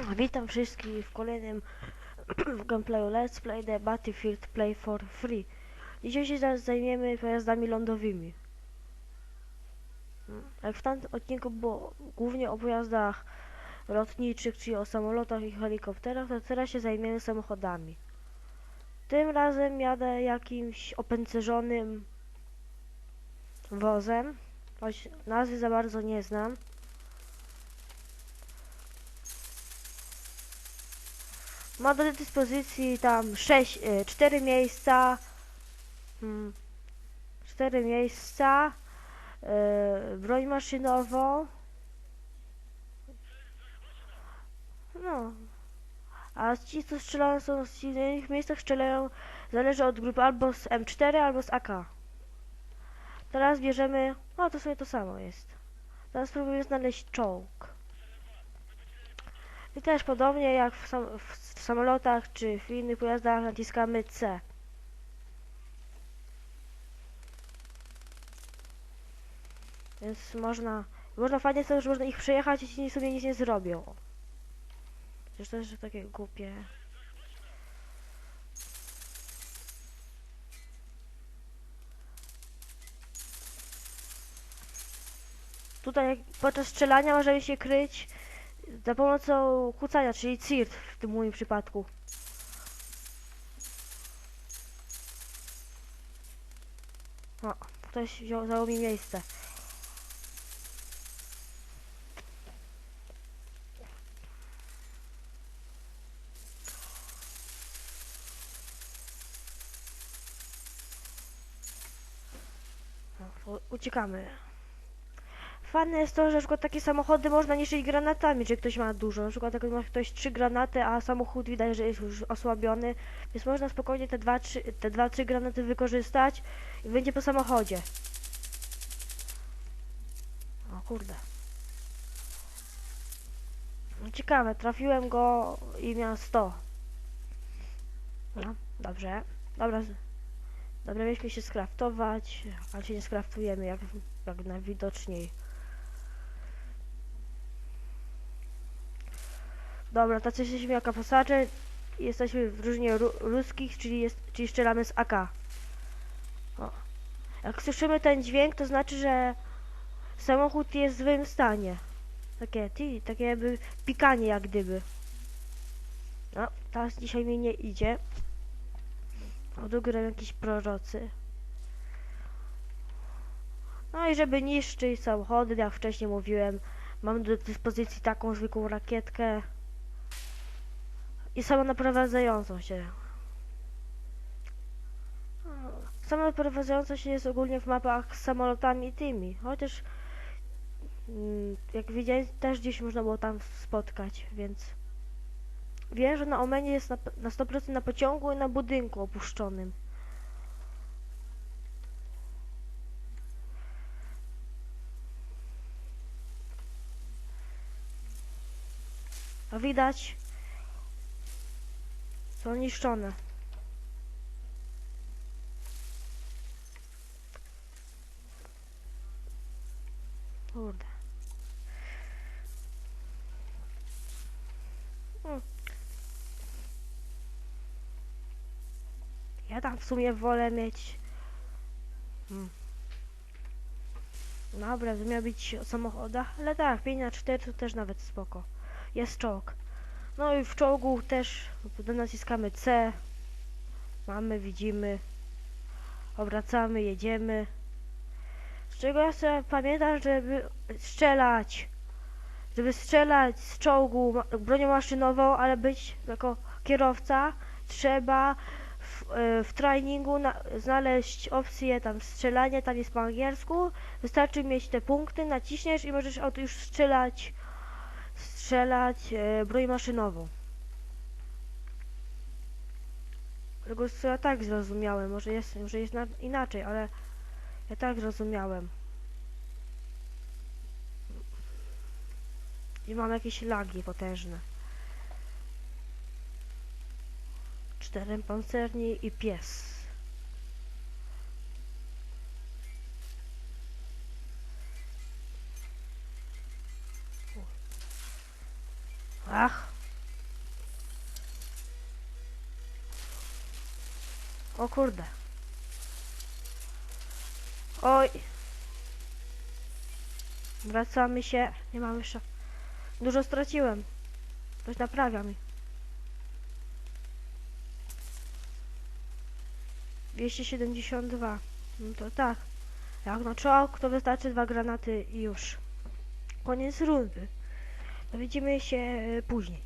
Witam wszystkich w kolejnym gameplayu Let's Play The Battlefield Play for Free. Dzisiaj się zaraz zajmiemy pojazdami lądowymi. Mm, Jak w tamtym odcinku było głównie o pojazdach lotniczych, czyli o samolotach i helikopterach, to teraz się zajmiemy samochodami. Tym razem jadę jakimś opancerzonym wozem, choć nazwy za bardzo nie znam. Ma do dyspozycji tam 6, 4 miejsca, 4 miejsca, e, broń maszynową. No. A ci, co strzelają, są z innych miejscach, strzelają, zależy od grupy, albo z M4, albo z AK. Teraz bierzemy, no to sobie to samo jest. Teraz spróbuję znaleźć czołg. I też podobnie jak w, sam w samolotach czy w innych pojazdach naciskamy C. Więc można, można fajnie sobie, że można ich przejechać i ci sobie nic nie zrobią. Przecież to jest takie głupie. Tutaj podczas strzelania możemy się kryć za pomocą kłócania, czyli CIRT w tym moim przypadku. O, ktoś wziął, zajął mi miejsce. Uciekamy. Fajne jest to, że na przykład takie samochody można niszczyć granatami, jeżeli ktoś ma dużo. Na przykład jak ma ktoś trzy granaty, a samochód widać, że jest już osłabiony, więc można spokojnie te dwa, trzy, te dwa, trzy granaty wykorzystać i będzie po samochodzie. O kurde. No ciekawe, trafiłem go i miał 100. No, dobrze. Dobra. Dobra, mieliśmy się skraftować, ale się nie skraftujemy jak, jak najwidoczniej. Dobra, tacy jesteśmy jako pasażer. Jesteśmy w drużynie ru ruskich, czyli, jest, czyli strzelamy z AK. O. Jak słyszymy ten dźwięk, to znaczy, że samochód jest w złym stanie. Takie, ty, takie jakby pikanie jak gdyby. No, teraz dzisiaj mi nie idzie. Odegram jakieś prorocy. No i żeby niszczyć samochody, jak wcześniej mówiłem, mam do dyspozycji taką zwykłą rakietkę i samonaprowadzającą się. Samonaprowadzająca się jest ogólnie w mapach z samolotami tymi, chociaż mm, jak widziałem też gdzieś można było tam spotkać, więc wiem, że na Omenie jest na, na 100% na pociągu i na budynku opuszczonym. A widać są niszczone. Kurde. Mm. Ja tam w sumie wolę mieć. Mm. Dobra, to miał być o samochodach, ale tak, 5 na 4 to też nawet spoko. Jest czołg. No i w czołgu też naciskamy C. Mamy, widzimy. Obracamy, jedziemy. Z czego ja sobie pamiętam, żeby strzelać. Żeby strzelać z czołgu bronią maszynową, ale być jako kierowca, trzeba w, e, w treningu na, znaleźć opcję tam strzelanie, tam jest po angielsku. Wystarczy mieć te punkty, naciśniesz i możesz już strzelać strzelać e, broń maszynową. Tego co ja tak zrozumiałem, może jest, może jest na, inaczej, ale ja tak zrozumiałem. I mam jakieś lagi potężne. Cztery pancerni i pies. Ach. O kurde. Oj. Wracamy się. Nie mam jeszcze. Dużo straciłem. Ktoś naprawia mi. 272. No to tak. Jak na czołg, to wystarczy dwa granaty i już. Koniec rundy. Widzimy się e, później.